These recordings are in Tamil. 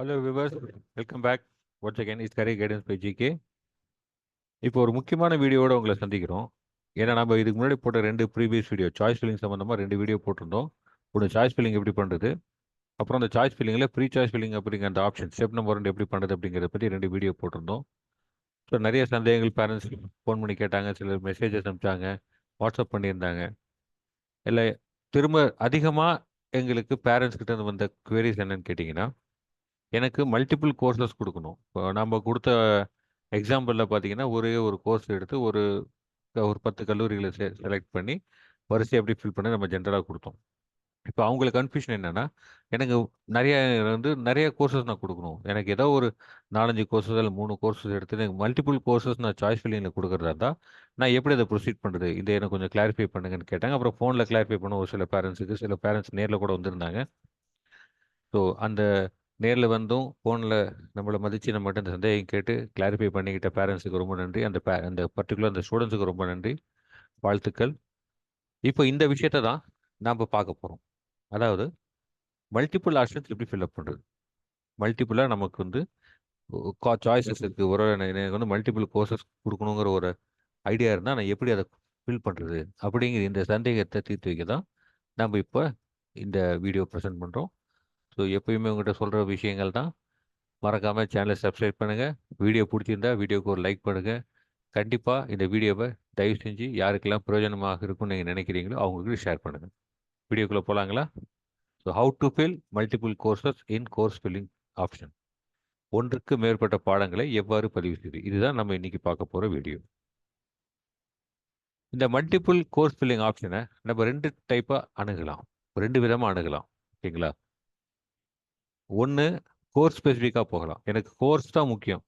Hello viewers welcome back once again is career guidance by GK இப்போ ஒரு முக்கியமான வீடியோவோட உங்களை சந்திக்கிறோம். ஏன்னா நம்ம இதுக்கு முன்னாடி போட்ட ரெண்டு ப்ரீவியஸ் வீடியோ சாய்ஸ் ஃபில்லிங் சம்மந்தமாக ரெண்டு வீடியோ போட்டிருந்தோம். ஒன்று சாய்ஸ் ஃபில்லிங் எப்படி பண்ணுறது அப்புறம் அந்த சாய்ஸ் ஃபில்லிங்கில் ப்ரீ சாய்ஸ் ஃபில்லிங் அப்படிங்கிற அந்த ஆப்ஷன் ஸ்டெப் நம்பர் ரெண்டு எப்படி பண்ணுறது அப்படிங்கிறத பற்றி ரெண்டு வீடியோ போட்டிருந்தோம். ஸோ நிறைய சந்தேகங்கள் பேரண்ட்ஸ் ஃபோன் பண்ணி கேட்டாங்க. சிலர் மெசேஜஸ் அனுப்பிச்சாங்க. வாட்ஸ்அப் பண்ணியிருந்தாங்க. இல்லை திரும்ப அதிகமாக எங்களுக்கு பேரண்ட்ஸ்கிட்ட இருந்து வந்த குவேரிஸ் என்னன்னு கேட்டிங்கன்னா எனக்கு மல்டிபிள் கோர்சஸ் கொடுக்கணும். இப்போ நம்ம கொடுத்த எக்ஸாம்பிளில் பார்த்தீங்கன்னா ஒரே ஒரு கோர்ஸ் எடுத்து ஒரு ஒரு பத்து கல்லூரிகளை செ செலக்ட் பண்ணி வரிசை அப்படி ஃபில் பண்ணி நம்ம ஜென்ரலாக கொடுத்தோம். இப்போ அவங்களுக்கு கன்ஃபியூஷன் என்னென்னா எனக்கு நிறைய வந்து நிறைய கோர்சஸ் நான் கொடுக்கணும். எனக்கு ஏதோ ஒரு நாலஞ்சு கோர்சஸ் இல்லை மூணு கோர்சஸ் எடுத்து எனக்கு மல்டிபிள் கோர்சஸ் நான் சாய்ஸ் ஃபில்லிங்கில் கொடுக்குறதா இருந்தால் நான் எப்படி அதை ப்ரொசீட் பண்ணுறது இதை எனக்கு கொஞ்சம் கிளாரிஃபை பண்ணுங்கன்னு கேட்டாங்க. அப்புறம் ஃபோனில் கிளாரிஃபை பண்ண ஒரு சில பேரண்ட்ஸுக்கு சில பேரண்ட்ஸ் நேரில் கூட வந்திருந்தாங்க. ஸோ அந்த நேரில் வந்தும் ஃபோனில் நம்மளை மதித்து நம்மகிட்ட இந்த சந்தேகம் கேட்டு கிளாரிஃபை பண்ணிக்கிட்ட பேரண்ட்ஸுக்கு ரொம்ப நன்றி. அந்த பே அந்த பர்டிகுலர் அந்த ஸ்டூடெண்ட்ஸுக்கு ரொம்ப நன்றி. வாழ்த்துக்கள். இப்போ இந்த விஷயத்தை தான் நாம் பார்க்க போகிறோம் அதாவது மல்டிபிள் ஆப்ஷன்ஸ் எப்படி ஃபில்அப் பண்ணுறது மல்டிப்புளாக நமக்கு வந்து சாய்ஸஸ் இருக்குது ஒரு எனக்கு வந்து மல்டிபிள் கோர்சஸ் கொடுக்கணுங்கிற ஒரு ஐடியா இருந்தால் நான் எப்படி அதை ஃபில் பண்ணுறது அப்படிங்கிற இந்த சந்தேகத்தை தீர்த்து வைக்க தான் நம்ம இப்போ இந்த வீடியோ ப்ரெசென்ட் பண்ணுறோம் ஸோ எப்பயுமே உங்கள்கிட்ட சொல்கிற விஷயங்கள் தான். மறக்காமல் சேனலை சப்ஸ்கிரைப் பண்ணுங்கள் வீடியோ பிடிச்சிருந்தா வீடியோக்கு ஒரு லைக் பண்ணுங்கள் கண்டிப்பாக இந்த வீடியோவை தயவு செஞ்சு யாருக்கெல்லாம் பிரயோஜனமாக இருக்கும்னு நீங்கள் நினைக்கிறீங்களோ அவங்களுக்கு ஷேர் பண்ணுங்கள் வீடியோக்குள்ளே போகலாங்களா so how to fill multiple courses in course filling option ஒன்றுக்கு மேற்பட்ட பாடங்களை எவ்வாறு பதிவு செய்து இதுதான் நம்ம இன்றைக்கி பார்க்க போகிற வீடியோ இந்த மல்டிபிள் கோர்ஸ் ஃபில்லிங் ஆப்ஷனை நம்ம ரெண்டு டைப்பாக அணுகலாம். ரெண்டு விதமாக அணுகலாம். ஓகேங்களா? ஒன்று கோர்ஸ் ஸ்பெசிஃபிக்காக போகலாம். எனக்கு கோர்ஸ் தான் முக்கியம்.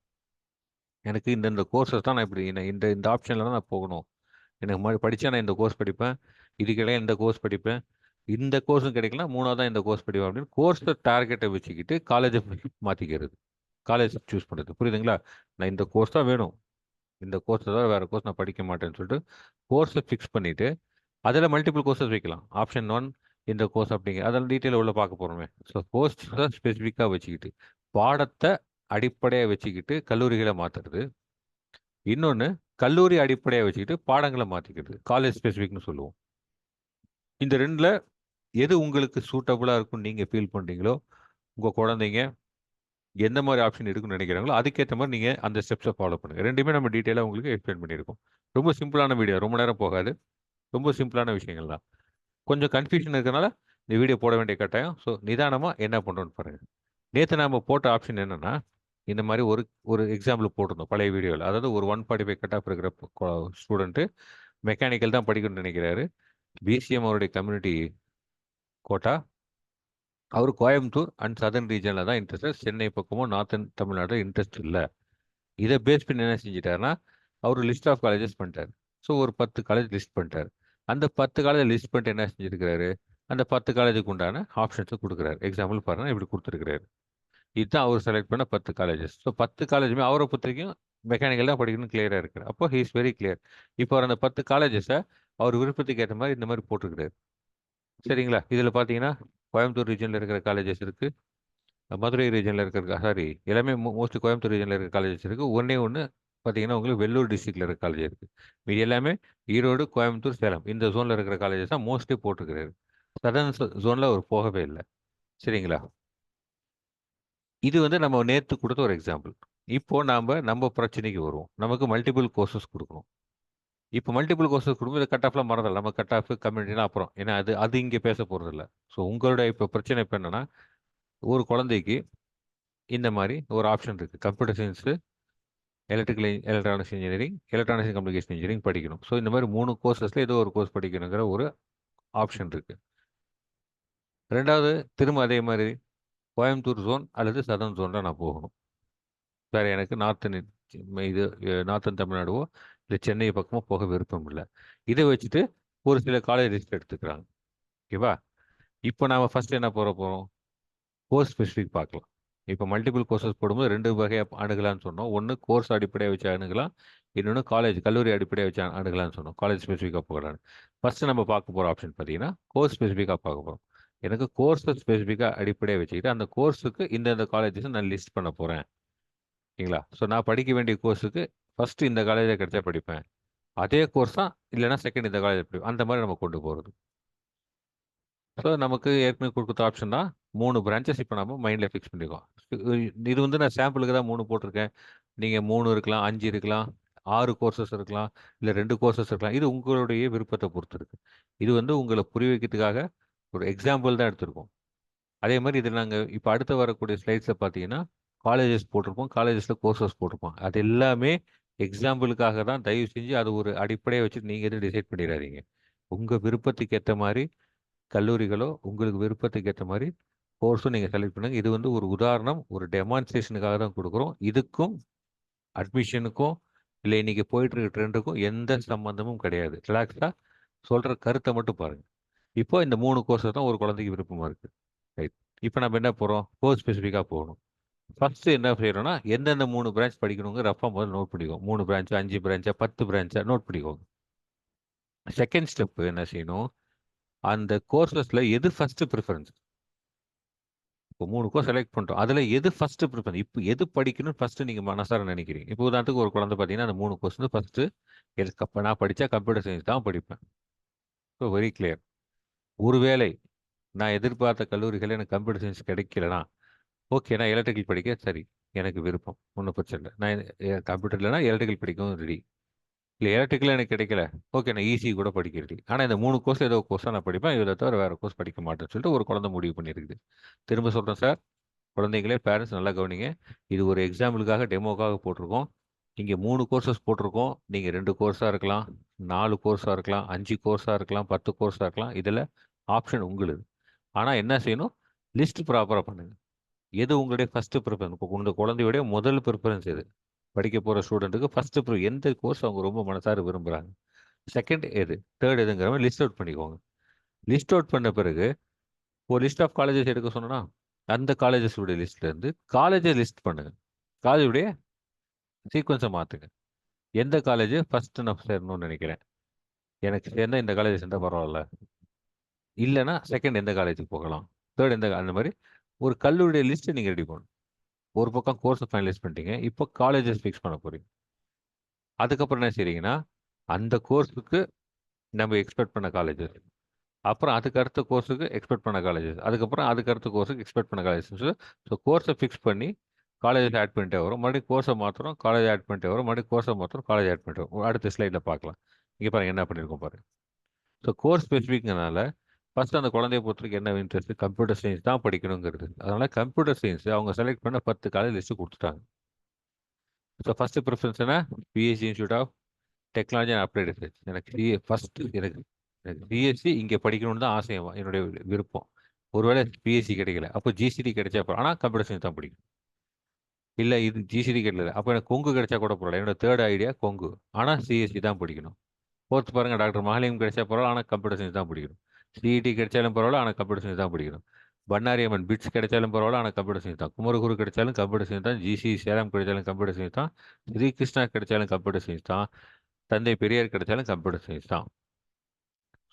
எனக்கு இந்த இந்த தான் நான் இப்படி இந்த இந்த ஆப்ஷனில் தான் நான் போகணும். எனக்கு ம படித்தா நான் இந்த கோர்ஸ் படிப்பேன். இதுக்கிடையே இந்த கோர்ஸ் படிப்பேன். இந்த கோர்ஸும் கிடைக்கலாம் மூணாவது தான் இந்த கோர்ஸ் படிப்பேன் அப்படின்னு கோர்ஸை டார்கெட்டை வச்சுக்கிட்டு காலேஜை மாற்றிக்கிறது காலேஜ் சூஸ் பண்ணுறது புரியுதுங்களா? நான் இந்த கோர்ஸ் தான் வேணும். இந்த கோர்ஸ் தான் வேறு கோர்ஸ் நான் படிக்க மாட்டேன்னு சொல்லிட்டு கோர்ஸை ஃபிக்ஸ் பண்ணிவிட்டு அதில் மல்டிபிள் கோர்ஸஸ் வைக்கலாம். ஆப்ஷன் ஒன் இந்த கோர்ஸ் அப்படிங்க அதெல்லாம் டீட்டெயில் உள்ள பார்க்க போகிறோமே ஸோ கோர்ஸ் தான் ஸ்பெசிஃபிக்காக வச்சுக்கிட்டு பாடத்தை அடிப்படையாக வச்சுக்கிட்டு கல்லூரிகளை மாற்றுறது இன்னொன்று கல்லூரி அடிப்படையாக வச்சுக்கிட்டு பாடங்களை மாற்றிக்கிறது காலேஜ் ஸ்பெசிஃபிக்னு சொல்லுவோம். இந்த ரெண்டில் எது உங்களுக்கு சூட்டபுளாக இருக்கும்னு நீங்கள் ஃபீல் பண்ணுறீங்களோ உங்கள் குழந்தைங்க எந்த மாதிரி ஆப்ஷன் இருக்குன்னு நினைக்கிறாங்களோ அதுக்கேற்ற மாதிரி நீங்கள் அந்த ஸ்டெப்ஸை ஃபாலோ பண்ணுங்கள் ரெண்டுமே நம்ம டீட்டெயிலாக உங்களுக்கு எக்ஸ்பிளைன் பண்ணியிருக்கோம். ரொம்ப சிம்பிளான வீடியோ ரொம்ப நேரம் போகாது. ரொம்ப சிம்பிளான விஷயங்கள் தான் கொஞ்சம் கன்ஃபியூஷன் இருக்கிறனால இந்த வீடியோ போட வேண்டிய கட்டாயம். ஸோ நிதானமாக என்ன பண்ணுறோன்னு பாருங்கள் நேற்று நாம் போட்ட ஆப்ஷன் என்னென்னா இந்த மாதிரி ஒரு ஒரு எக்ஸாம்பிள் போட்டிருந்தோம் பழைய வீடியோவில் அதாவது ஒரு one forty five cut off இருக்கிற ஸ்டூடெண்ட்டு மெக்கானிக்கல் தான் படிக்கணும்னு நினைக்கிறாரு. பிசிஎம் அவருடைய கம்யூனிட்டி கோட்டா அவர் கோயம்புத்தூர் அண்ட் சதர்ன் ரீஜனில் தான் இன்ட்ரெஸ்ட் சென்னை பக்கமும் நார்த்தன் தமிழ்நாடு இன்ட்ரெஸ்ட் இல்லை. இதை பேஸ் பண்ணி என்ன செஞ்சிட்டாருன்னா அவர் லிஸ்ட் ஆஃப் காலேஜஸ் பண்ணிட்டார். ஸோ ஒரு பத்து காலேஜ் லிஸ்ட் பண்ணிட்டார். அந்த பத்து காலேஜை லிஸ்ட் பண்ணிட்டு என்ன செஞ்சுருக்கிறாரு? அந்த பத்து காலேஜுக்கு உண்டான ஆப்ஷன்ஸை கொடுக்குறாரு. எக்ஸாம்பிள் பாருங்கள் இப்படி கொடுத்துருக்கிறாரு. இதுதான் அவர் செலக்ட் பண்ண பத்து காலேஜஸ் ஸோ பத்து காலேஜுமே அவரை பொறுத்தவரைக்கும் மெக்கானிக்கல் தான் படிக்கணும்னு கிளியராக இருக்கிறார். அப்போ ஹீ இஸ் வெரி கிளியர் இப்போ அவர் அந்த பத்து காலேஜஸை அவர் விருப்பத்துக்கு ஏற்ற மாதிரி இந்த மாதிரி போட்டிருக்கிறாரு. சரிங்களா? இதில் பார்த்தீங்கன்னா கோயம்புத்தூர் ரீஜனில் இருக்கிற காலேஜஸ் இருக்குது மதுரை ரீஜனில் இருக்கிற சாரி எல்லாமே மோஸ்ட்லி கோயம்புத்தூர் ரீஜனில் இருக்கிற காலேஜஸ் இருக்குது ஒன்றே ஒன்று பார்த்தீங்கன்னா உங்களுக்கு வெள்ளூர் டிஸ்ட்ரிக்டில் இருக்கிற காலேஜ் இருக்குது மீதி எல்லாமே ஈரோடு கோயம்புத்தூர் சேலம். இந்த ஜோனில் இருக்கிற காலேஜஸ் தான் மோஸ்ட்லி போட்டிருக்கிறாரு சதர்ன் ஜோனில் அவர் போகவே இல்லை. சரிங்களா? இது வந்து நம்ம நேற்று கொடுத்த ஒரு எக்ஸாம்பிள் இப்போது நாம் நம்ம பிரச்சனைக்கு வருவோம். நமக்கு மல்டிபிள் கோர்சஸ் கொடுக்கணும். இப்போ மல்டிபிள் கோர்சஸ் கொடுக்கும்போது கட் ஆஃப்லாம் மறந்துடல நம்ம கட் ஆஃப் கம்யூனிட்டினா அப்புறம். ஏன்னா அது அது இங்கே பேச போகிறதில்ல ஸோ உங்களோட இப்போ பிரச்சனை இப்போ என்னென்னா ஒரு குழந்தைக்கு இந்த மாதிரி ஒரு ஆப்ஷன் இருக்குது computer science electrical electronics engineering electronics communication engineering படிக்கணும். ஸோ இந்த மாதிரி மூணு கோர்சஸில் ஏதோ ஒரு கோர்ஸ் படிக்கணுங்கிற ஒரு ஆப்ஷன் இருக்குது ரெண்டாவது திரும்ப அதே மாதிரி கோயம்புத்தூர் ஜோன் அல்லது சதர்ன் ஜோனில் நான் போகணும். வேறு எனக்கு நார்த்தன் இது நார்த்தன் தமிழ்நாடுவோ இல்லை சென்னை பக்கமோ போக விருப்பம் இல்லை. இதை வச்சுட்டு ஒரு சில காலேஜ் லிஸ்ட் எடுத்துக்கிறாங்க. ஓகேவா இப்போ நாம் ஃபஸ்ட்டு என்ன போகிற போகிறோம் கோர்ஸ் ஸ்பெசிஃபிக் பார்க்கலாம். இப்போ மல்டிபிள் கோர்சஸ் போடும்போது ரெண்டு வகையாக அணுகலான்னு சொன்னோம். ஒன்று கோர்ஸ் அடிப்படையாக வச்சு அணுகலாம் இன்னொன்று காலேஜ் கல்லூரி அடிப்படையாக வச்சு அணுகலான்னு சொன்னோம். காலேஜ் ஸ்பெசிஃபிக்காக போகலான்னு ஃபஸ்ட்டு நம்ம பார்க்க போகிற ஆப்ஷன் பார்த்தீங்கன்னா கோர்ஸ் ஸ்பெசிஃபிக்காக பார்க்க போகிறோம் எனக்கு கோர்ஸை ஸ்பெசிஃபிக்காக அடிப்படையாக வச்சுக்கிட்டு அந்த கோர்ஸுக்கு இந்தந்த காலேஜஸ் நான் லிஸ்ட் பண்ண போகிறேன் ஓகேங்களா ஸோ நான் படிக்க வேண்டிய கோர்ஸுக்கு ஃபஸ்ட்டு இந்த காலேஜில் கிடைச்சா படிப்பேன். அதே கோர்ஸ் தான் இல்லைன்னா செகண்ட் இந்த காலேஜ் படிப்பேன். அந்த மாதிரி நம்ம கொண்டு போகிறது ஸோ நமக்கு ஏற்கனவே கொடுக்குற ஆப்ஷன் தான் மூணு பிரான்ச்சஸ் இப்போ நம்ம மைண்டில் ஃபிக்ஸ் பண்ணியிருக்கோம் இது வந்து நான் சாம்பிளுக்கு தான் மூணு போட்டிருக்கேன். நீங்கள் மூணு இருக்கலாம் அஞ்சு இருக்கலாம் ஆறு கோர்சஸ் இருக்கலாம் இல்லை ரெண்டு கோர்சஸ் இருக்கலாம். இது உங்களுடைய விருப்பத்தை பொறுத்து இருக்கு. இது வந்து உங்களை புரிய வைக்கிறதுக்காக ஒரு எக்ஸாம்பிள் தான் எடுத்திருக்கோம். அதே மாதிரி இதில் நாங்கள் இப்போ அடுத்து வரக்கூடிய ஸ்லைட்ஸில் பார்த்தீங்கன்னா காலேஜஸ் போட்டிருப்போம் காலேஜஸில் கோர்சஸ் போட்டிருப்போம். அது எல்லாமே எக்ஸாம்பிளுக்காக தான். தயவு செஞ்சு அது ஒரு அடிப்படையை வச்சு நீங்கள் எதுவும் டிசைட் பண்ணிடாதீங்க. உங்கள் விருப்பத்துக்கு ஏற்ற மாதிரி கல்லூரிகளோ உங்களுக்கு விருப்பத்துக்கு ஏற்ற மாதிரி கோர்ஸும் நீங்கள் செலக்ட் பண்ணுங்க. இது வந்து ஒரு உதாரணம் ஒரு டெமான்ஸ்ட்ரேஷனுக்காக தான் கொடுக்குறோம். இதுக்கும் அட்மிஷனுக்கும் இல்லை இன்னைக்கு போயிட்டு இருக்க ட்ரெண்டுக்கும் எந்த சம்மந்தமும் கிடையாது. ரிலாக்ஸாக சொல்கிற கருத்தை மட்டும் பாருங்கள் இப்போ இந்த மூணு கோர்ஸ் தான் ஒரு குழந்தைக்கு விருப்பமாக இருக்குது ரைட் இப்போ நம்ம என்ன போகிறோம் கோர்ஸ் ஸ்பெசிஃபிக்காக போகணும். ஃபஸ்ட்டு என்ன செய்யறோம்னா எந்தெந்த மூணு பிரான்ச் படிக்கணுங்க ரஃபாக முதல்ல நோட் பண்ணிக்கோங்க. மூணு பிரான்ச் அஞ்சு பிரான்ச்சா பத்து பிரான்ச்சா நோட் பண்ணிக்கோங்க. செகண்ட் ஸ்டெப்பு என்ன செய்யணும்? அந்த கோர்சஸில் எது ஃபஸ்ட்டு ப்ரிஃபரன்ஸ் இப்போ மூணு கோர்ஸ் செலக்ட் பண்ணுறோம் அதில் எது ஃபஸ்ட்டு ப்ரிஃபரன்ஸ் இப்போ எது படிக்கணும்னு ஃபஸ்ட்டு நீங்கள் மனசார நினைக்கிறீங்க. இப்போ உதாரணத்துக்கு ஒரு குழந்தை பார்த்தீங்கன்னா அந்த மூணு கோர்ஸ் வந்து ஃபஸ்ட்டு எனக்கு நான் படித்தா கம்ப்யூட்டர் சயின்ஸ் தான் படிப்பேன். ஸோ வெரி கிளியர் ஒருவேளை நான் எதிர்பார்த்த கல்லூரிகளில் எனக்கு கம்ப்யூட்டர் சயின்ஸ் கிடைக்கலனா ஓகே நான் எலக்ட்ரிக்கல் படிக்க சரி எனக்கு விருப்பம். ஒன்றும் பிரச்சனை இல்லை. நான் கம்ப்யூட்டர் இல்லைனா எலக்ட்ரிக்கல் படிக்கவும் ரெடி இல்லை எலக்ட்ரிக்கல் எனக்கு கிடைக்கல. ஓகே நான் ஈஸி கூட படிக்கிறது. ஆனால் இந்த மூணு கோர்ஸ் ஏதோ கோர்ஸாக நான் படிப்பேன். இதை தவிர வேறு கோர்ஸ் படிக்க மாட்டேன்னு சொல்லிட்டு ஒரு குழந்தை முடிவு பண்ணியிருக்குது திரும்ப சொல்கிறேன் சார் குழந்தைங்களே பேரண்ட்ஸ் நல்லா கவனிங்க. இது ஒரு எக்ஸாம்பிளுக்காக டெமோக்காக போட்டிருக்கோம். இங்கே மூணு கோர்சஸ் போட்டிருக்கோம். நீங்கள் ரெண்டு கோர்ஸாக இருக்கலாம் நாலு கோர்ஸாக இருக்கலாம் அஞ்சு கோர்ஸாக இருக்கலாம் பத்து கோர்ஸாக இருக்கலாம். இதில் ஆப்ஷன் உங்களுது. ஆனால் என்ன செய்யணும்? லிஸ்ட் ப்ராப்பராக பண்ணுங்கள் எது உங்களுடைய ஃபஸ்ட்டு ப்ரிஃபரன்ஸ் இப்போ உங்கள் குழந்தையுடைய முதல் ப்ரிஃபரன்ஸ் எது? படிக்க போகிற ஸ்டூடெண்ட்டுக்கு ஃபஸ்ட்டு ப்ரூ எந்த கோர்ஸ் அவங்க ரொம்ப மனசார விரும்புகிறாங்க செகண்ட் எது? தேர்ட் எதுங்கிற மாதிரி லிஸ்ட் அவுட் பண்ணிக்கோங்க. லிஸ்ட் அவுட் பண்ண பிறகு ஒரு லிஸ்ட் ஆஃப் காலேஜஸ் எடுக்க சொன்னோன்னா அந்த காலேஜஸுடைய லிஸ்ட்லேருந்து காலேஜை லிஸ்ட் பண்ணுங்கள் காலேஜுடைய சீக்வன்ஸை மாற்றுங்க எந்த காலேஜ் ஃபஸ்ட்டு நான் சேரணும்னு நினைக்கிறேன். எனக்கு சேர்ந்தால் இந்த காலேஜ் சேர்ந்தால் பரவாயில்ல. இல்லைன்னா செகண்ட் எந்த காலேஜுக்கு போகலாம்? தேர்ட் எந்த அந்த மாதிரி ஒரு கல்லூரிய லிஸ்ட்டை நீங்கள் ரெடி பண்ணணும். ஒரு பக்கம் கோர்ஸை ஃபைனலைஸ் பண்ணிட்டீங்க இப்போ காலேஜஸ் ஃபிக்ஸ் பண்ண போகிறீங்க அதுக்கப்புறம் என்ன செய்றீங்கன்னா அந்த கோர்ஸுக்கு நம்ம எக்ஸ்பெக்ட் பண்ண காலேஜஸ் அப்புறம் அதுக்கு அடுத்த கோர்ஸுக்கு எக்ஸ்பெக்ட் பண்ண காலேஜஸ் அதுக்கப்புறம் அதுக்கு அடுத்த கோர்ஸுக்கு எக்ஸ்பெக்ட் பண்ண காலேஜஸ் ஸோ கோர்ஸை ஃபிக்ஸ் பண்ணி காலேஜஸ் ஆட் பண்ணிட்டே வரும். மறுபடியும் கோர்ஸை மாத்திரம் காலேஜ் ஆட் பண்ணிட்டே வரும். மறுபடியும் கோர்ஸை மாத்திரம் காலேஜ் ஆட் பண்ணிட்டு வரும். அடுத்த ஸ்லைடில் பார்க்கலாம். இங்கே பாருங்க என்ன பண்ணியிருக்கோம் பாருங்க. ஸோ கோர்ஸ் ஸ்பெசிஃபிக்னால ஃபஸ்ட் அந்த குழந்தைய பொறுத்தவரைக்கும் என்ன இன்ட்ரெஸ்ட் கம்ப்யூட்டர் சயின்ஸ் தான் படிக்கணுங்கிறது. அதனால கம்ப்யூட்டர் சயின்ஸ் அவங்க செலக்ட் பண்ண பத்து காலேஜ் லிஸ்ட்டு கொடுத்துட்டாங்க. ஸோ ஃபஸ்ட்டு ப்ரிஃபரன்ஸ் என்ன? PSG institute of technology and applied research எனக்கு சிஏ ஃபஸ்ட்டு எனக்கு எனக்கு பிஎஸ்சி இங்கே படிக்கணும்னு தான் ஆசை என்னுடைய விருப்பம். ஒருவேளை பிஎஸ்சி கிடைக்கல. அப்போ ஜிசிடி கிடைச்சா அப்புறம் ஆனால் கம்ப்யூட்டர் சயின்ஸ் தான் படிக்கும் இல்லை இது ஜிசிடி கிடைக்கல. அப்போ எனக்கு கொங்கு கிடைச்சா கூட பரவாயில்ல. என்னோட தேர்ட் ஐடியா கொங்கு. ஆனால் சிஎஸ்சி தான் படிக்கணும். ஃபோர்த் பாருங்க டாக்டர் மகாலிங்கம் கிடைச்சா பரவாயில்ல. ஆனால் கம்ப்யூட்டர் சயின்ஸ் தான் படிக்கணும். சிஇடி கிடைச்சாலும் பரவாயில்ல ஆனால் கம்ப்யூட்டர் சயின்ஸ் தான் படிக்கணும். பண்ணாரி அம்மன் பிட்ஸ் கிடைச்சாலும் பரவாயில்ல ஆனால் கம்ப்யூட்டர் சயின்ஸ் தான். குமரகுரு கிடைச்சாலும் கம்ப்யூட்டர் சயின்ஸ் தான். ஜிசி சேலம் கிடைச்சாலும் கம்ப்யூட்டர் சயின்ஸ் தான். ஸ்ரீகிருஷ்ணா கிடைச்சாலும் கம்ப்யூட்டர் சயின்ஸ் தான். தந்தை பெரியார் கிடைச்சாலும் கம்ப்யூட்டர் சயின்ஸ் தான்.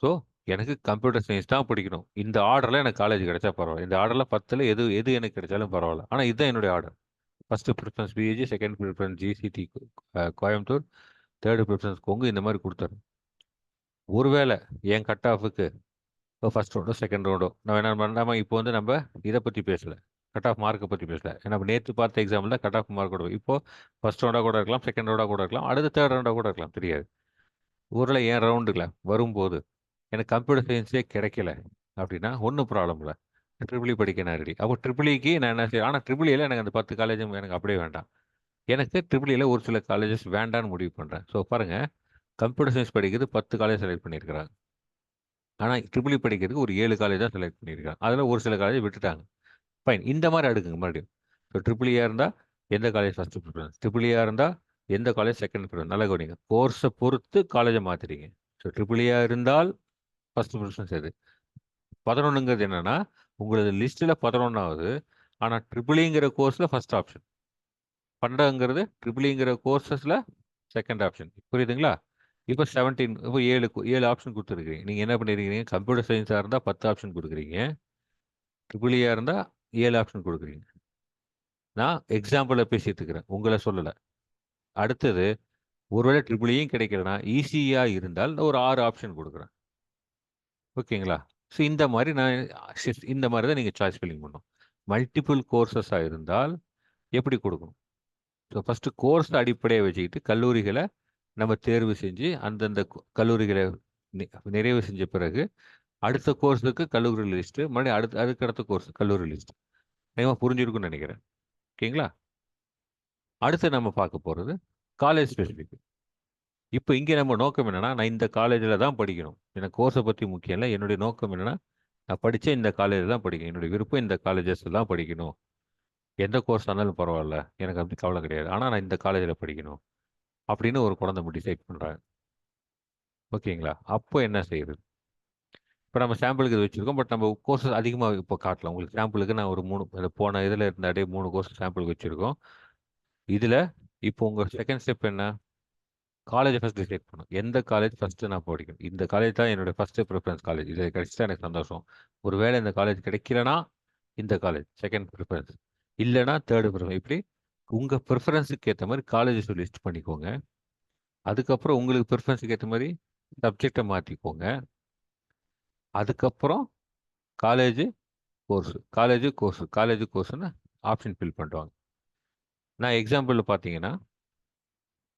ஸோ எனக்கு கம்ப்யூட்டர் சயின்ஸ் தான் பிடிக்கணும். இந்த ஆர்டரில் எனக்கு காலேஜ் கிடைச்சா பரவாயில்ல. இந்த ஆர்டரில் பத்தில் எது எது எனக்கு கிடைச்சாலும் பரவாயில்ல. ஆனால் இதுதான் என்னுடைய order first preference PSG second preference GCT Coimbatore third preference Kongu இந்த மாதிரி கொடுத்தாரு ஒருவேளை என் கட் ஆஃபுக்கு ஃபஸ்ட் ரவுண்டோ செகண்ட் ரவுண்டோ நம்ம என்ன பண்ணாமல் இப்போ வந்து நம்ம இதை பற்றி பேசலை. கட் ஆஃப் மார்க்கை பற்றி பேசல. ஏன்னா நேற்று பார்த்த எக்ஸாமில் கட் ஆஃப் மார்க் கொடுக்கும் இப்போ ஃபஸ்ட் ரவுண்டாக கூட இருக்கலாம் செகண்ட் ரவுண்டாக கூட இருக்கலாம் அடுத்த தேர்ட் ரவுண்டாக கூட இருக்கலாம் தெரியாது. ஊரில் ஏன் ரவுண்டுல வரும்போது எனக்கு கம்ப்யூட்டர் சயின்ஸே கிடைக்கல அப்படின்னா ஒன்றும் ப்ராப்ளம் இல்லை. ட்ரிபிளி படிக்க நான் ரெடி அப்போ ட்ரிபிளிக்கு e நான் என்ன செய்ய ஆனால் e ட்ரிபிளியில் எனக்கு அந்த பத்து காலேஜும் எனக்கு அப்படியே வேண்டாம். எனக்கு ட்ரிபிளியில் e ஒரு சில காலேஜஸ் வேண்டான்னு முடிவு பண்ணுறேன் ஸோ பாருங்கள் கம்ப்யூட்டர் சயின்ஸ் படிக்கிறது பத்து காலேஜ் செலக்ட் பண்ணியிருக்கிறாங்க. ஆனால் ட்ரிபிளி e படிக்கிறதுக்கு ஒரு ஏழு காலேஜ் தான் செலக்ட் பண்ணியிருக்காங்க. அதில் ஒரு சில காலேஜ் விட்டுட்டாங்க. ஃபைன் இந்த மாதிரி அடுக்குங்க மறுபடியும். ஸோ ட்ரிபிளியாக e இருந்தால் எந்த காலேஜ் ஃபஸ்ட்டு ப்ரிஃபரன்ஸ் ட்ரிபிளியாக இருந்தால் எந்த காலேஜ் செகண்ட் ப்ரிஃபரன்ஸ் நல்லா கவனிங்க. கோர்ஸை பொறுத்து காலேஜை மாற்றுறீங்க ஸோ ட்ரிபிள் ட்ரிபிளியாக இருந்தால் ஃபஸ்ட் ப்ரிஃபரன்ஸ் எது? பதினொன்றுங்கிறது என்னென்னா உங்களது லிஸ்ட்டில் பதினொன்றாவது ஆனால் ட்ரிபிளிங்கிற e கோர்ஸில் ஃபஸ்ட் ஆப்ஷன் பன்னெண்டுங்கிறது ட்ரிபிளிங்கிற கோர்சஸில் செகண்ட் ஆப்ஷன் புரியுதுங்களா? இப்போ செவன்டீன் இப்போ ஏழு ஏழு ஆப்ஷன் கொடுத்துருக்கீங்க நீங்கள் என்ன பண்ணிருக்கீங்க கம்ப்யூட்டர் சயின்ஸாக இருந்தால் பத்து ஆப்ஷன் கொடுக்குறீங்க. ட்ரிபிளியாக இருந்தால் ஏழு ஆப்ஷன் கொடுக்குறீங்க. நான் எக்ஸாம்பிளில் பேசிட்டு இருக்கிறேன் உங்களை சொல்லலை. அடுத்தது ஒருவேளை ட்ரிபிளியும் e கிடைக்கலனா ஈஸியாக இருந்தால் ஒரு ஆறு ஆப்ஷன் கொடுக்குறேன். ஓகேங்களா? ஸோ இந்த மாதிரி நான் இந்த மாதிரி தான் நீங்கள் சாய்ஸ் ஃபில்லிங் பண்ணணும் மல்டிபிள் கோர்சஸாக இருந்தால் எப்படி கொடுக்கணும்? ஸோ ஃபஸ்ட்டு கோர்ஸ் அடிப்படையை வச்சுக்கிட்டு கல்லூரிகளை நம்ம தேர்வு செஞ்சு அந்தந்த கல்லூரிகளை நிறைவு செஞ்ச பிறகு அடுத்த கோர்ஸுக்கு கல்லூரி லிஸ்ட்டு மறுபடியும் அடுத்த அதுக்கு அடுத்த கோர்ஸ் கல்லூரி லிஸ்ட். நிச்சயமாக புரிஞ்சிருக்கும்னு நினைக்கிறேன். ஓகேங்களா? அடுத்து நம்ம பார்க்க போகிறது காலேஜ் ஸ்பெசிஃபிக் இப்போ இங்கே நம்ம நோக்கம் என்னென்னா நான் இந்த காலேஜில் தான் படிக்கணும். எனக்கு கோர்ஸை பற்றி முக்கியம் இல்லை. என்னுடைய நோக்கம் என்னென்னா நான் படித்த இந்த காலேஜில் தான் படிக்கணும். என்னுடைய விருப்பம் இந்த காலேஜஸில் தான் படிக்கணும். எந்த கோர்ஸ் ஆனாலும் பரவாயில்ல. எனக்கு அப்படி கவலை கிடையாது. ஆனால் நான் இந்த காலேஜில் படிக்கணும். அப்படின்னு ஒரு குழந்தை டிசைட் பண்ணுறாங்க ஓகேங்களா? அப்போ என்ன செய்யுது? இப்போ நம்ம சாம்பிளுக்கு இது வச்சுருக்கோம். பட் நம்ம கோர்சஸ் அதிகமாக இப்போ காட்டலாம் உங்களுக்கு சாம்பிளுக்கு நான் ஒரு மூணு போன இதில் இருந்த அப்படியே மூணு கோர்ஸ் சாம்பிளுக்கு வச்சுருக்கோம். இதில் இப்போ உங்கள் செகண்ட் ஸ்டெப் என்ன? காலேஜ் ஃபஸ்ட் டிசைட் பண்ணும் எந்த காலேஜ் ஃபஸ்ட்டு நான் படிக்கணும்? இந்த காலேஜ் தான் என்னோட ஃபஸ்ட்டு ப்ரிஃபரன்ஸ் காலேஜ் இது கிடைச்சிட்டா எனக்கு சந்தோஷம். ஒருவேளை இந்த காலேஜ் கிடைக்கலனா இந்த காலேஜ் செகண்ட் ப்ரிஃபரன்ஸ் இல்லைனா தேர்டு ப்ரிஃபரன்ஸ் இப்படி உங்கள் ப்ரிஃபரன்ஸுக்கு ஏற்ற மாதிரி காலேஜஸ் லிஸ்ட் பண்ணிக்கோங்க. அதுக்கப்புறம் உங்களுக்கு ப்ரிஃபரன்ஸுக்கு ஏற்ற மாதிரி சப்ஜெக்டை மாற்றிக்கோங்க அதுக்கப்புறம் college course college course college கோர்ஸுன்னு option fill பண்ணுவாங்க நான் எக்ஸாம்பிளில் பார்த்தீங்கன்னா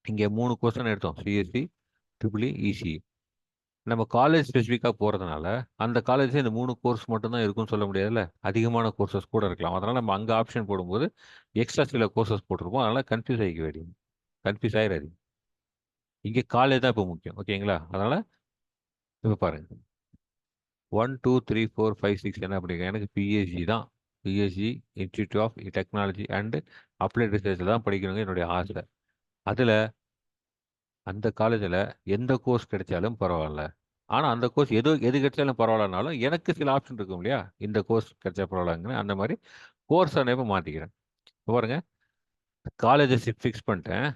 இங்கே மூணு கோர்ஸ் எடுத்தோம். சிஎஸ்சி ட்ரிபிள்இ இசிஇ நம்ம காலேஜ் ஸ்பெசிஃபிக்காக போகிறதுனால அந்த காலேஜ் இந்த மூணு கோர்ஸ் மட்டும்தான் இருக்கும்னு சொல்ல முடியாதுல்ல? அதிகமான கோர்சஸ் கூட இருக்கலாம். அதனால் நம்ம அங்கே ஆப்ஷன் போடும்போது எக்ஸ்ட்ரா சில கோர்சஸ் போட்டிருப்போம். அதனால் கன்ஃபியூஸ் ஆகிக்க வேண்டியது. கன்ஃபியூஸ் ஆகிடாது இங்கே காலேஜ் தான் இப்போ முக்கியம். ஓகேங்களா அதனால் இப்போ பாருங்க. One two three four five six என்ன அப்படிங்க எனக்கு பிஎஸ்சி தான். PSG institute of technology and applied ரிசர்ச்சில் தான் படிக்கணுங்க என்னுடைய ஆசை. அதில் அந்த காலேஜில் எந்த கோர்ஸ் கிடைச்சாலும் பரவாயில்ல. ஆனால் அந்த கோர்ஸ் எது எது கிடைச்சாலும் பரவாயில்லனாலும் எனக்கு சில ஆப்ஷன் இருக்கும் இல்லையா? இந்த கோர்ஸ் கிடைச்சா பரவாயில்லங்க அந்த மாதிரி கோர்ஸ் இப்போ மாற்றிக்கிறேன் இப்போ பாருங்க காலேஜை ஃபிக்ஸ் பண்ணிட்டேன்.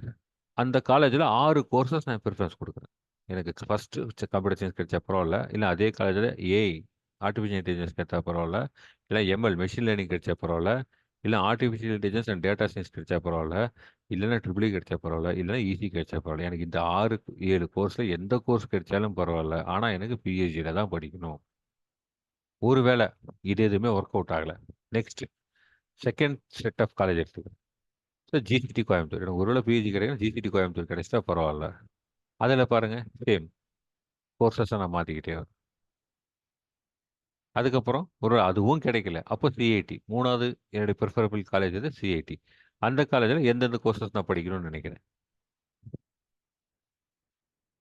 அந்த காலேஜில் ஆறு கோர்சஸ் நான் ப்ரிஃபரன்ஸ் கொடுக்குறேன். எனக்கு ஃபஸ்ட்டு கம்ப்யூட்டர் சயின்ஸ் கிடைச்சா பரவாயில்ல இல்லை அதே காலேஜில் ஏஐ ஆர்டிஃபிஷியல் இன்டெலிஜென்ஸ் கிடைச்சா பரவாயில்ல இல்லை எம்எல் மெஷின் லேர்னிங் கிடைச்சா பரவாயில்ல இல்லை artificial intelligence and data science கிடைச்சா பரவாயில்ல இல்லைன்னா ட்ரிபிளி e கிடைச்சா பரவாயில்ல இல்லைன்னா ஈஸி கிடைச்சா பரவாயில்ல. எனக்கு இந்த ஆறு ஏழு கோர்ஸில் எந்த கோர்ஸ் கிடைச்சாலும் பரவாயில்ல. ஆனால் எனக்கு பிஹெச்டியில் தான் படிக்கணும். ஒருவேளை இது எதுவுமே ஒர்க் அவுட் ஆகலை. Next second set of college எடுத்துக்கிறேன் ஸோ ஜிசிடி கோயம்புத்தூர் எனக்கு ஒருவேளை பிஹெச்டி கிடைக்கும் ஜிசிடி கோயம்புத்தூர் கிடைச்சா பரவாயில்ல. அதில் பாருங்கள் சேம் கோர்ஸஸை நான் மாற்றிக்கிட்டே வரேன். அதுக்கப்புறம் ஒரு அதுவும் கிடைக்கல. அப்போ சிஐடி மூணாவது என்னுடைய ப்ரிஃபரபிள் காலேஜ் வந்து சிஐடி அந்த காலேஜில் எந்தெந்த கோர்சஸ் நான் படிக்கணும்னு நினைக்கிறேன்.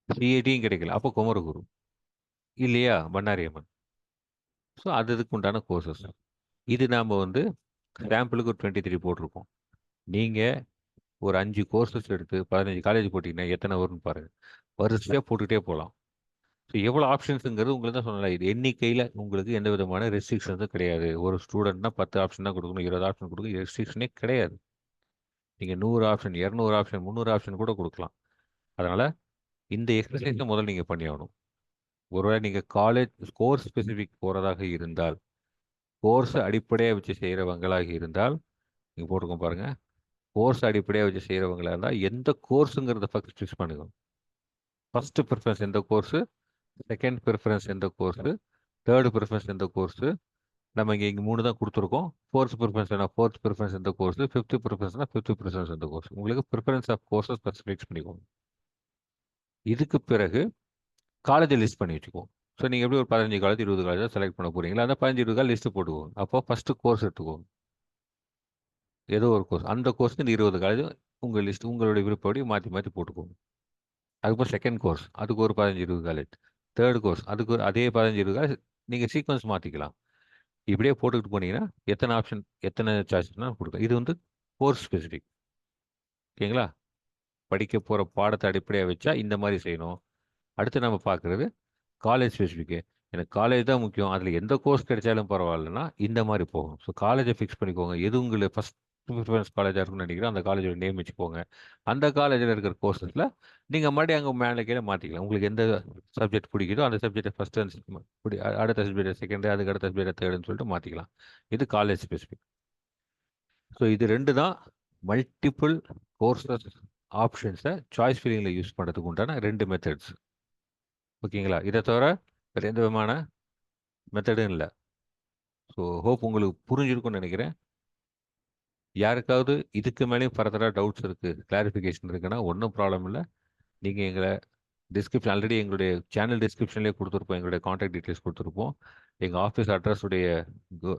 சிஐடியும் கிடைக்கல. அப்போ குமரகுரு. இல்லையா? பண்ணாரி அம்மன் ஸோ அது இதுக்கு உண்டான கோர்சஸ் இது நாம் வந்து சாம்பிளுக்கு ஒரு டுவெண்ட்டி த்ரீ போட்டிருக்கோம். நீங்கள் ஒரு அஞ்சு கோர்சஸ் எடுத்து பதினஞ்சு காலேஜ் போட்டிங்கன்னா எத்தனை வரும்னு பாருங்கள் வரிசையாக போட்டுக்கிட்டே போகலாம். ஸோ எவ்வளோ ஆப்ஷன்ஸுங்கிறது உங்களுக்கு தான் சொன்னல இது எண்ணிக்கையில் உங்களுக்கு எந்த விதமான ரெஸ்ட்ரிக்ஷன்ஸும் கிடையாது. ஒரு ஸ்டூடெண்ட்னா பத்து ஆப்ஷன் தான் கொடுக்கணும். இருபது ஆப்ஷன் கொடுக்கணும் ரெஸ்ட்ரிக்ஷனே கிடையாது. நீங்கள் நூறு ஆப்ஷன் இரநூறு ஆப்ஷன் முந்நூறு ஆப்ஷன் கூட கொடுக்கலாம். அதனால் இந்த எக்ஸசைஸை முதல்ல நீங்கள் பண்ணி ஆகணும் ஒருவேளை நீங்கள் காலேஜ் கோர்ஸ் ஸ்பெசிஃபிக் போகிறதாக இருந்தால் கோர்ஸ் அடிப்படையாக வச்சு செய்கிறவங்களாக இருந்தால் நீங்கள் போட்டுக்கோ பாருங்கள் கோர்ஸ் அடிப்படையாக வச்சு செய்கிறவங்களா இருந்தால் எந்த கோர்ஸுங்கிறத ஃபஸ்ட் ஃபிக்ஸ் பண்ணுங்க ஃபஸ்ட்டு ப்ரிஃபரன்ஸ் எந்த கோர்ஸு செகண்ட் ப்ரிஃபரன்ஸ் எந்த கோர்ஸு தேர்டு ப்ரிஃபரன்ஸ் எந்த கோர்ஸு நம்ம இங்கே இங்கே மூணு தான் கொடுத்துருக்கோம். ஃபோர்த் ப்ரிஃபரன்ஸ் ஃபோர்த் ப்ரிஃபரன்ஸ் எந்த கோர்ஸு ஃபிஃப்த்து ப்ரிஃபரன்ஸ்னா ஃபிஃப்த் ப்ரிஃபரன்ஸ் எந்த கோர்ஸ் உங்களுக்கு ப்ரிஃபரன்ஸ் ஆஃப் கோர்ஸஸ் ஸ்பெசிஃபிக்ஸ் பண்ணிக்கோங்க. இதுக்கு பிறகு காலேஜை லிஸ்ட் பண்ணி வச்சுக்குவோம். ஸோ நீங்கள் எப்படி ஒரு பதினஞ்சு காலேஜ் இருபது காலேஜ் செலக்ட் பண்ண போகிறீங்களா அந்த பதினஞ்சு இருபது காலேஜ் லிஸ்ட்டு போட்டுக்கோங்க. அப்போ ஃபஸ்ட்டு கோர்ஸ் எடுத்துக்கோங்க. ஏதோ ஒரு கோர்ஸ் அந்த கோர்ஸ்க்கு இந்த இருபது காலேஜ் உங்கள் லிஸ்ட் உங்களுடைய விருப்பப்படி மாற்றி மாற்றி போட்டுக்கோங்க. அதுக்கப்புறம் செகண்ட் கோர்ஸ் அதுக்கு ஒரு பதினஞ்சு இருபது காலேஜ் தேர்ட் கோர்ஸ் அதுக்கு ஒரு அதே பதினஞ்சு இருக்கா? நீங்கள் சீக்வன்ஸ் மாற்றிக்கலாம் இப்படியே போட்டுக்கிட்டு போனீங்கன்னா எத்தனை ஆப்ஷன் எத்தனை சாய்ஸ்னால் கொடுக்கும் இது வந்து கோர்ஸ் ஸ்பெசிஃபிக் ஓகேங்களா? படிக்க போகிற பாடத்தை அடிப்படையாக வச்சா இந்த மாதிரி செய்யணும். அடுத்து நம்ம பார்க்குறது காலேஜ் ஸ்பெசிஃபிக்கு எனக்கு காலேஜ் தான் முக்கியம். அதில் எந்த கோர்ஸ் கிடைச்சாலும் பரவாயில்லன்னா இந்த மாதிரி போகும் ஸோ காலேஜை ஃபிக்ஸ் பண்ணிக்கோங்க. எது உங்களை ஃபஸ்ட் ப்ரிஃபரன்ஸ் காலேஜாக இருக்கும்னு நினைக்கிறேன். அந்த காலேஜோட நேம் வச்சுக்கோங்க. அந்த காலேஜில் இருக்கிற கோர்சஸில் நீங்கள் மறுபடியும் அங்கே மேலே கீழே மாற்றிக்கலாம் உங்களுக்கு எந்த சப்ஜெக்ட் பிடிக்குதோ அந்த சப்ஜெக்டை ஃபஸ்ட் பிடி அடுத்த சப்ஜெக்டை செகண்டு அதுக்கு அடுத்த சப்ஜெக்டை தேர்டுன்னு சொல்லிட்டு மாற்றிக்கலாம் இது காலேஜ் ஸ்பெசிஃபிக் ஸோ இது ரெண்டு தான் மல்டிபிள் கோர்சஸ் ஆப்ஷன்ஸை சாய்ஸ் ஃபில்லிங்கில் யூஸ் பண்ணுறதுக்கு உண்டான ரெண்டு மெத்தட்ஸ் ஓகேங்களா? இதை தவிர வேறு எந்த விதமான மெத்தடும் இல்லை. ஸோ ஹோப் உங்களுக்கு புரிஞ்சிருக்கும்னு நினைக்கிறேன். யாருக்காவது இதுக்கு மேலேயும் ஃபர்தராக டவுட்ஸ் இருக்குது கிளாரிஃபிகேஷன் இருக்குன்னா ஒன்றும் ப்ராப்ளம் இல்லை. நீங்கள் எங்களை டிஸ்கிரிப்ஷன் ஆல்ரெடி எங்களுடைய சேனல் டிஸ்கிரிப்ஷன்லேயே கொடுத்துருப்போம் எங்களுடைய காண்டாக்ட் டீட்டெயில்ஸ் கொடுத்துருப்போம். எங்கள் ஆஃபீஸ் அட்ரஸுடைய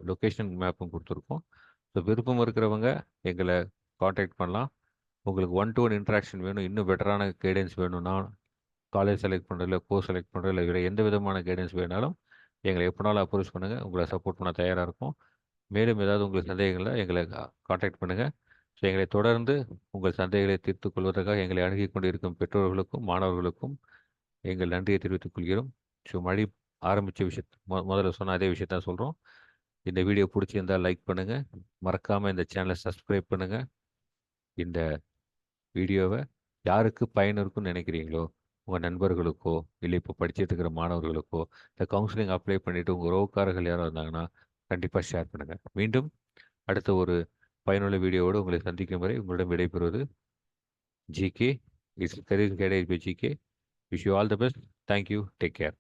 லொக்கேஷன் மேப்பும் கொடுத்துருக்கோம். ஸோ விருப்பம் இருக்கிறவங்க எங்களை காண்டாக்ட் பண்ணலாம். உங்களுக்கு ஒன் டு ஒன் இன்ட்ராக்ஷன் வேணும் இன்னும் பெட்டரான கைடன்ஸ் வேணும்னா காலேஜ் செலக்ட் பண்ணுறதுல கோர்ஸ் செலக்ட் பண்ணுறதுல இல்லை எந்த விதமான கைடன்ஸ் வேணாலும் எங்களை எப்போனாலும் அப்ரோச் பண்ணுங்கள் உங்களை சப்போர்ட் பண்ண தயாராக இருக்கும் மேலும் ஏதாவது உங்களுக்கு சந்தேகங்களை எங்களை காண்டாக்ட் பண்ணுங்கள் ஸோ எங்களை தொடர்ந்து உங்கள் சந்தேகங்களை தீர்த்து கொள்வதற்காக எங்களை அணுகி கொண்டிருக்கும் பெற்றோர்களுக்கும் மாணவர்களுக்கும் எங்கள் நன்றியை தெரிவித்துக் கொள்கிறோம். ஸோ மழை ஆரம்பித்த விஷயத்த மொ முதல்ல சொன்ன அதே விஷயத்தான் சொல்கிறோம் இந்த வீடியோ பிடிச்சிருந்தால் லைக் பண்ணுங்கள் மறக்காமல் இந்த சேனலை சப்ஸ்கிரைப் பண்ணுங்கள் இந்த வீடியோவை யாருக்கு பயனிருக்கும்னு நினைக்கிறீங்களோ உங்கள் நண்பர்களுக்கோ இல்லை இப்போ படிச்சுட்டு இருக்கிற மாணவர்களுக்கோ இந்த கவுன்சிலிங் அப்ளை பண்ணிவிட்டு உங்கள் உறவுக்காரர்கள் யாரும் இருந்தாங்கன்னா கண்டிப்பாக ஷேர் பண்ணுங்கள் மீண்டும் அடுத்த ஒரு பயனுள்ள வீடியோவோடு உங்களை சந்திக்கும் வரை உங்களிடம் விடைபெறுவது GK its career guidance GK wish you all the best thank you take care